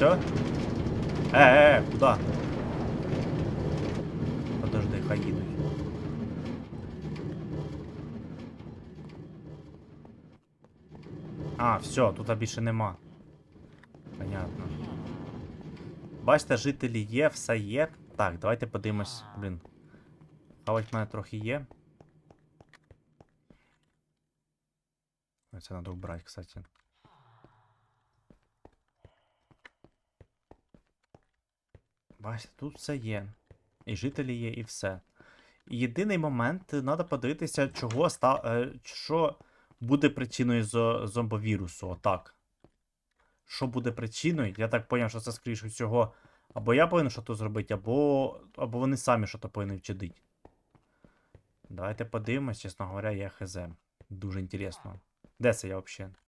Все? Е, е, е, куди? Подожди, хай. А, все, тут більше нема. Понятно. Бачите, жителі є, все є. Так, давайте подивимось. Блін. Хавать в мене трохи є. Це треба вбрати, кстати. Бачите, тут все є. І жителі є, і все. І єдиний момент, треба подивитися, чого ста... е, що буде причиною зо- зомбовірусу. Отак. Що буде причиною? Я так зрозумів, що це, скоріше всього, або я повинен щось зробити, або, або вони самі щось повинні вчинити. Давайте подивимось, чесно говоря, я хз. Дуже інтересно. Де це я взагалі?